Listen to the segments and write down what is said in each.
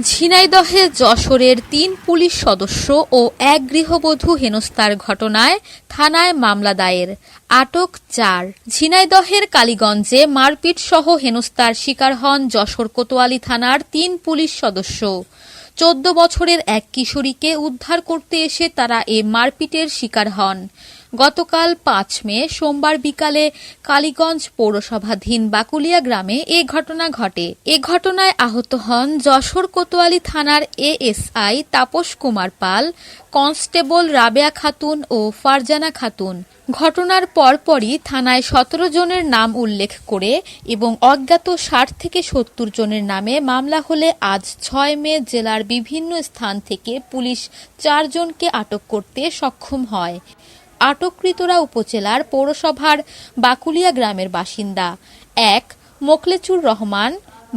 ঝিনাইদহে যশোরের তিন পুলিশ সদস্য ও এক গৃহবধূ হেনস্থার ঘটনায় থানায় মামলা দায়ের। আটক চার। ঝিনাইদহের কালীগঞ্জে মারপিট সহ হেনস্থার শিকার হন যশোর কোতোয়ালি থানার তিন পুলিশ সদস্য। চোদ্দ বছরের এক কিশোরীকে উদ্ধার করতে এসে তারা এ মারপিটের শিকার হন। গতকাল পাঁচ মে, সোমবার বিকালে কালীগঞ্জ পৌরসভাধীন বাকুলিয়া গ্রামে এ ঘটনা ঘটে। এ ঘটনায় আহত হন যশোর কোতোয়ালি থানার এএসআই তাপস কুমার পাল, কনস্টেবল রাবেয়া খাতুন ও ফারজানা খাতুন। ঘটনার পরপরই থানায় সতেরো জনের নাম উল্লেখ করে এবং অজ্ঞাত ষাট থেকে সত্তর জনের নামে মামলা হলে আজ ছয় মে জেলার বিভিন্ন স্থান থেকে পুলিশ চারজনকে আটক করতে সক্ষম হয়। আটককৃতরা উপজেলার পৌরসভার বাকুলিয়া গ্রামের বাসিন্দা। এক মোকলেচুর রহমান,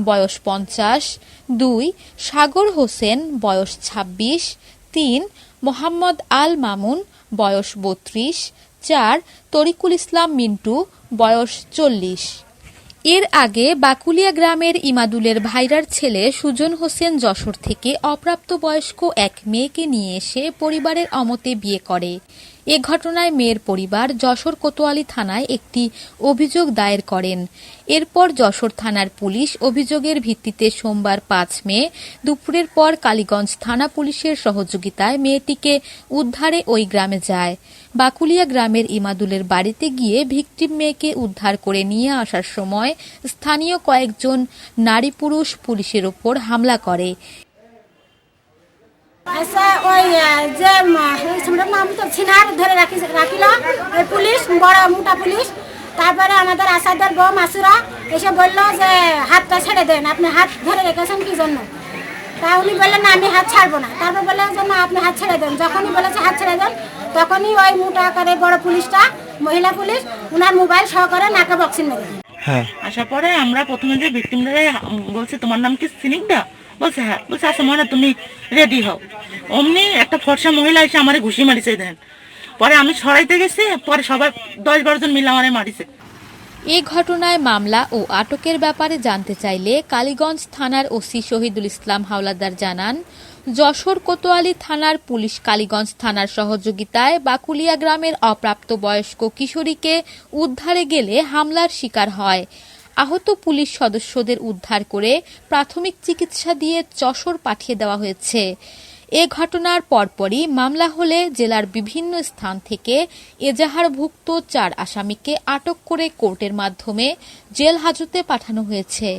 বয়স পঞ্চাশ। দুই, সাগর হোসেন, বয়স ছাব্বিশ। তিন, মোহাম্মদ আল মামুন, বয়স বত্রিশ। চার, তরিকুল ইসলাম মিন্টু, বয়স চল্লিশ। এর আগে বাকুলিয়া গ্রামের ইমাদুলের ভাইরার ছেলে সুজন হোসেন যশোর থেকে অপ্রাপ্তবয়স্ক এক মেয়েকে নিয়ে এসে পরিবারের অমতে বিয়ে করে। এ ঘটনায় মেয়ের পরিবার যশোর কোতোয়ালি থানায় একটি অভিযোগ দায়ের করেন। এরপর যশোর থানার পুলিশ অভিযোগের ভিত্তিতে সোমবার পাঁচ মে দুপুরের পর কালীগঞ্জ থানা পুলিশের সহযোগিতায় মেয়েটিকে উদ্ধারে ওই গ্রামে যায়। বাকুলিয়া গ্রামের ইমাদুলের বাড়িতে গিয়ে ভিকটিম মেয়েকে উদ্ধার করে নিয়ে আসার সময় স্থানীয় কয়েকজন নারী পুরুষ পুলিশের ওপর হামলা করে। আচ্ছা ওই যে মা- ওই ছেলেটার নাম তো ছিনার ধরে রাখি রাখিল ওই পুলিশ বড় মোটা পুলিশ তারপরে আমাদের আসাদের বউ মাসুরা এসে বলল যে হাতটা ছেড়ে দেন আপনি হাত ধরে রেখেছেন কি জন্য তা উনি বললেন না আমি হাত ছাড়বো না তারপর বললেন যে না আপনি হাত ছেড়ে দেন যখনই বলেছে হাত ছেড়ে দেন তখনই ওই মোটা আকারে বড় পুলিশটা মহিলা পুলিশ উনার মোবাইল সহকারে নাকে বক্সিং মেরে। হ্যাঁ। আসার পরে আমরা প্রথমে যে ভিক্টিমটারে বলছে তোমার নাম কি সিনিকদা বলছে হ্যাঁ বলছে আচ্ছা মনে তুমি রেডি হও। অমনি একটা ফর্সা মহিলা এসে আমারে ঘুষি মারিছে দেন পরে আমি ছড়াইতে গেছি, পরে সবাই দশ বারো জন মিলে আমারে মারিছে। এ ঘটনায় মামলা ও আটকের ব্যাপারে জানতে চাইলে কালীগঞ্জ থানার ওসি শহীদুল ইসলাম হাওলাদার জানান, যশোর কোতোয়ালি থানার পুলিশ কালীগঞ্জ থানার সহযোগিতায় বাকুলিয়া গ্রামের অপ্রাপ্তবয়স্ক কিশোরীকে উদ্ধারে গেলে হামলার শিকার হয়। আহত পুলিশ সদস্যদের উদ্ধার করে প্রাথমিক চিকিৎসা দিয়ে যশোর পাঠিয়ে দেওয়া হয়েছে। এ ঘটনার পরপরই মামলা হলে জেলার বিভিন্ন স্থান থেকে এজাহারভুক্ত চার আসামিকে আটক করে কোর্টের মাধ্যমে জেল হাজতে পাঠানো হয়েছে।